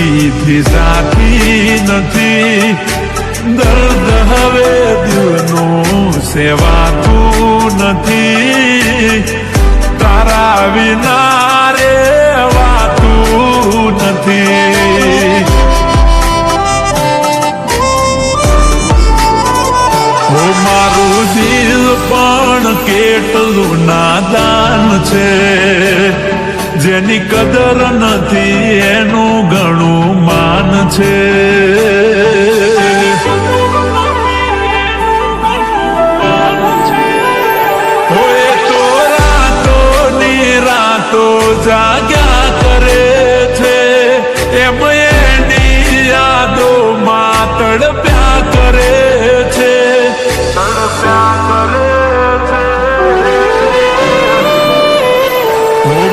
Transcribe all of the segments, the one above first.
દિલથી સાથી નથી. દર્દ હવે દિલનું સેવાતું નથી. તારા વિના રે વાતું નથી. ઓ મારું દિલ પણ કેટલું નાદાન છે. જેની કદર નથી છે. તો રાતો રાતો જાગ્યા કરે છે. એમ એની તડપ્યા કરે છે. તડપ્યા કરે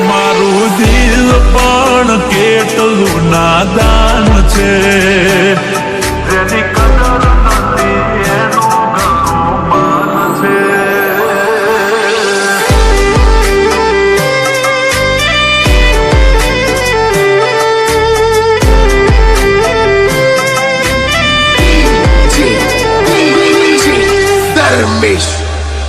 મારું દિલ પણ કેટલું નાદા Beijo.